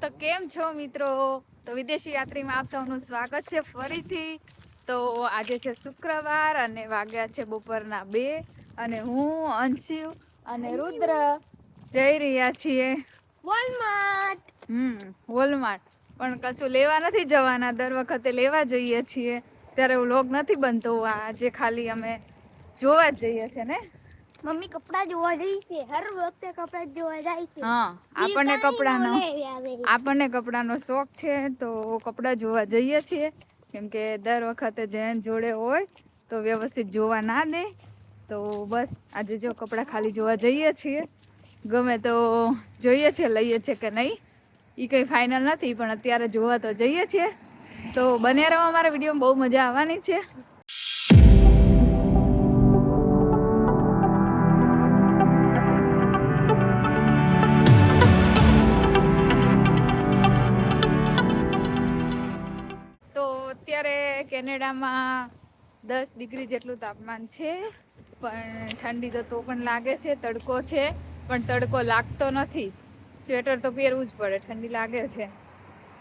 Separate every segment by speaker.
Speaker 1: તો કેમ છો મિત્રો? તો વિદેશી યાત્રીમાં આપ સૌનું સ્વાગત છે ફરીથી. તો આજે છે શુક્રવાર અને વાગ્યા છે બપોરના બે અને હું અંશિવ અને રુદ્ર જઈ રહ્યા છીએ.
Speaker 2: વોલમાર્ટ.
Speaker 1: હમ વોલમાર્ટ. પણ કશું લેવા નથી જવાના દર વખતે લેવા જઈએ છીએ. ત્યારે વ્લોગ નથી બનતો આજે ખાલી અમે જોવા જ જઈએ છીએ ને?
Speaker 2: મમ્મી કપડા જોવા જઈ છે. હર વખતે કપડા જોવા જાય છે.
Speaker 1: હા આપણને કપડાનો. આપણને કપડાનો શોખ છે તો કપડાં જોવા જઈએ છીએ. કેમ કે દર વખતે જેન જોડે હોય તો વ્યવસ્થિત જોવા ના દે. તો બસ આજે જો કપડાં ખાલી જોવા જઈએ છીએ. ગમે તો જોઈએ છે લઈએ છે કે નહીં એ કંઈ ફાઇનલ નથી પણ અત્યારે જોવા તો જઈએ છીએ. તો બને રહો અમારા વિડીયોમાં બહુ મજા આવવાની છે. કેનેડામાં દસ ડિગ્રી જેટલું તાપમાન છે, પણ ઠંડી તો તો પણ લાગે છે, તડકો છે, પણ તડકો લાગતો નથી. સ્વેટર તો પહેરવું જ પડે, ઠંડી લાગે છે.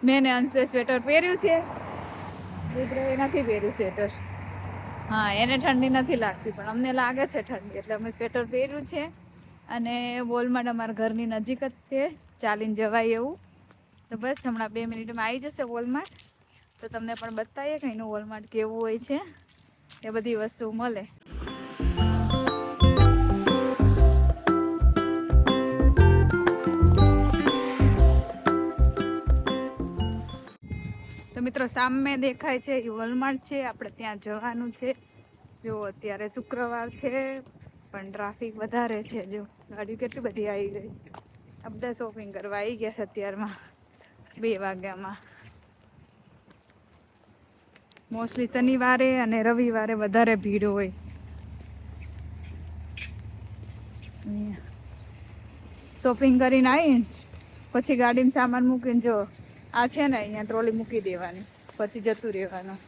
Speaker 1: મેં ને અંશે સ્વેટર પહેર્યું છે. રુદ્રએ નથી પહેર્યું સ્વેટર. હા, એને ઠંડી નથી લાગતી, પણ અમને લાગે છે ઠંડી, એટલે અમે સ્વેટર પહેર્યું છે. અને વોલમાર્ટ અમારા ઘરની નજીક જ છે. ચાલીને જવાય એવું. તો બસ હમણાં બે મિનિટમાં આવી જશે વોલમાર્ટ તો તમને પણ બતાવીએ કે એનું વોલમાર્ટ કેવું હોય છે. એ બધી વસ્તુ મળે. તો મિત્રો, સામે દેખાય છે એ વોલમાર્ટ છે. આપણે ત્યાં જવાનું છે. જો, અત્યારે શુક્રવાર છે, પણ ટ્રાફિક વધારે છે. જો, ગાડીઓ કેટલી બધી આવી ગઈ. આ બધા શોપિંગ કરવા આવી ગયા છે અત્યારમાં. બે વાગ્યામાં. મોસ્ટલી શનિવારે અને રવિવારે વધારે ભીડ હોય. શોપિંગ કરીને આવી પછી ગાડીમાં સામાન મૂકીને જો આ છે ને અહીંયા ટ્રોલી મૂકી દેવાની પછી જતું રહેવાનું.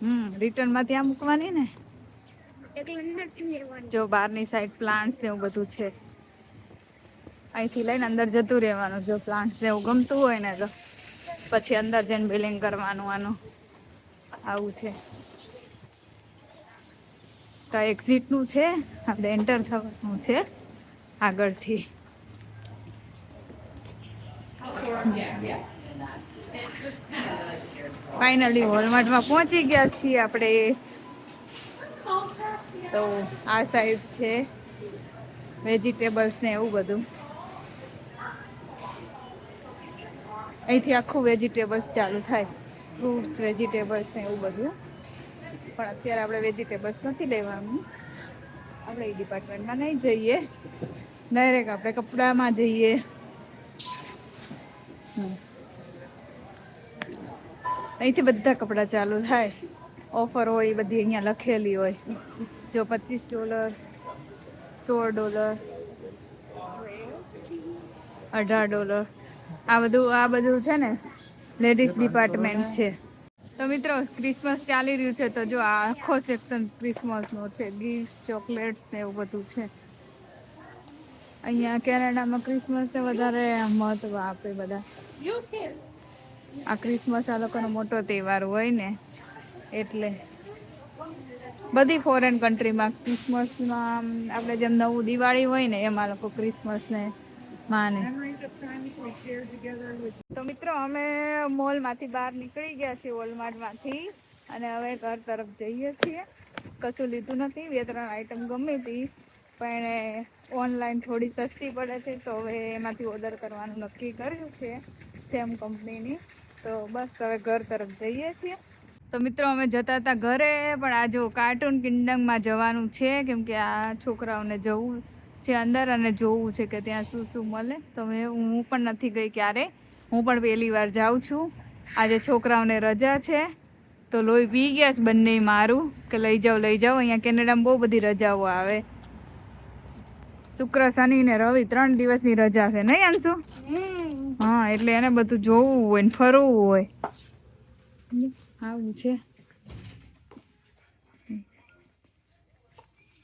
Speaker 1: હમ રિટર્નમાં ત્યાં મૂકવાની ને? જો બહારની સાઈડ પ્લાન્ટ્સ ને એવું બધું છે. અહીંથી લઈને અંદર જતું રહેવાનું, જો પ્લાન્ટ્સ ને એવું ગમતું હોય ને તો. પછી અંદર જઈને બિલિંગ કરવાનું આનું. આવું છે. તો એક્ઝિટનું છે આપણે એન્ટર થવાનું છે, આગળથી. ફાઇનલી વોલમાર્ટમાં પહોંચી ગયા છીએ આપણે. તો આ સાઈડ છે વેજીટેબલ્સ ને એવું બધું. અહીંથી આખું વેજીટેબલ્સ ચાલુ થાય. ફ્રૂટ્સ, વેજીટેબલ્સ ને એવું બધું. પણ અત્યારે આપણે વેજીટેબલ્સ નથી લેવાનું. આપણે એ ડિપાર્ટમેન્ટમાં નહીં જઈએ. ડાયરેક્ટ આપણે કપડામાં જઈએ. અહીંથી બધા કપડાં ચાલુ થાય. ઓફર હોય, એ બધી અહીંયા લખેલી હોય. જો પચીસ ડોલર, સોળ ડોલર, અઢાર ડોલર. આ બધું આ બધું છે ને, લેડીઝ ડિપાર્ટમેન્ટ છે. તો મિત્રો, ક્રિસમસ ચાલી રહ્યું છે, તો જો આખો સેક્શન ક્રિસમસનો છે ગિફ્ટ ચોકલેટ્સ ને એવું બધું છે. અહીંયા કેનેડામાં ક્રિસમસને વધારે મહત્વ આપે બધા. આ ક્રિસમસ આ લોકોનો મોટો તહેવાર હોય ને, એટલે બધી ફોરેન કન્ટ્રીમાં ક્રિસમસમાં આપણે જેમ નવું દિવાળી હોય ને, એમાં લોકો ક્રિસમસને માને. તો મિત્રો, અમે મોલમાંથી બહાર નીકળી ગયા છીએ વોલમાર્ટમાંથી અને હવે ઘર તરફ જઈએ છીએ. કશું લીધું નથી, બે ત્રણ આઈટમ ગમી હતી પણ ઓનલાઈન થોડી સસ્તી પડે છે, તો હવે એમાંથી ઓર્ડર કરવાનું નક્કી કર્યું છે સેમ કંપનીની તો બસ હવે ઘર તરફ જઈએ છીએ. તો મિત્રો અમે જતા હતા ઘરે પણ આ જો કાર્ટૂન કિંગડમમાં જવાનું છે કેમ કે આ છોકરાઓને જવું છે અંદર અને જોવું છે કે ત્યાં શું શું મળે. તો મેં હું પણ નથી ગઈ ક્યારે. હું પણ પહેલી વાર જાઉં છું. આજે છોકરાઓને રજા છે. તો લોહી પી ગયા છે બંને મારું કે લઈ જાઓ લઈ જાઓ. અહીંયા કેનેડામાં બહુ બધી રજાઓ આવે. શુક્ર શનિ ને રવિ ત્રણ દિવસની રજા છે નહીં
Speaker 2: હમ.
Speaker 1: હા એટલે એને બધું જોવું હોય ને ફરવું હોય. આવું છે.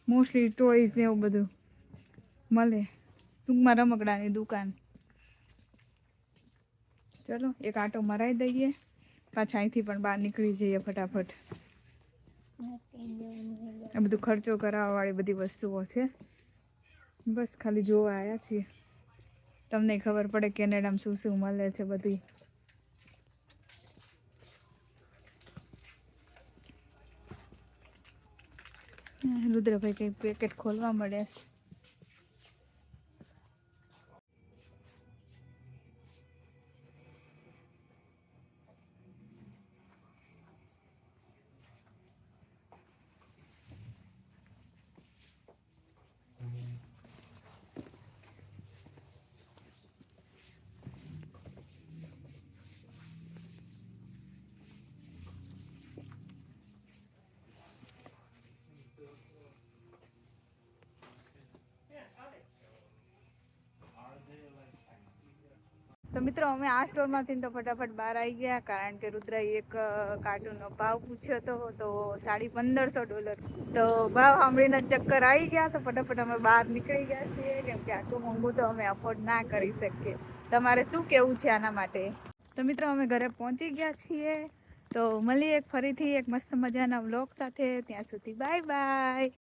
Speaker 1: મોસ્ટલી ટોયઝ ને એવું બધું મળે. ટૂંકમાં રમકડાની દુકાન. ચલો, એક આટો મરાઈ દઈએ. પાછા અહીંથી પણ બહાર નીકળી જઈએ ફટાફટ. આ બધું ખર્ચો કરાવવા વાળી બધી વસ્તુઓ છે. બસ ખાલી જોવા આવ્યા છીએ. તમને ખબર પડે કેનેડામાં શું શું મળે છે બધી. રુદ્રભાઈ કંઈક પેકેટ ખોલવા મળે છે. તો મિત્રો, અમે આ સ્ટોરમાંથી તો ફટાફટ બહાર આવી ગયા, કારણ કે રુદ્રાએ એક કાર્ટૂનનો ભાવ પૂછ્યો હતો તો સાડી પંદરસો ડોલર. તો ભાવ સાંભળીને ચક્કર આવી ગયા, તો ફટાફટ અમે બહાર નીકળી ગયા છીએ, કેમ કે આટલું મોંઘું તો અમે અફોર્ડ ના કરી શકીએ. તમારે શું કેવું છે આના માટે? તો મિત્રો, અમે ઘરે પહોંચી ગયા છીએ. તો મળીએ ફરીથી એક મસ્ત મજાના વ્લોગ સાથે. ત્યાં સુધી બાય બાય.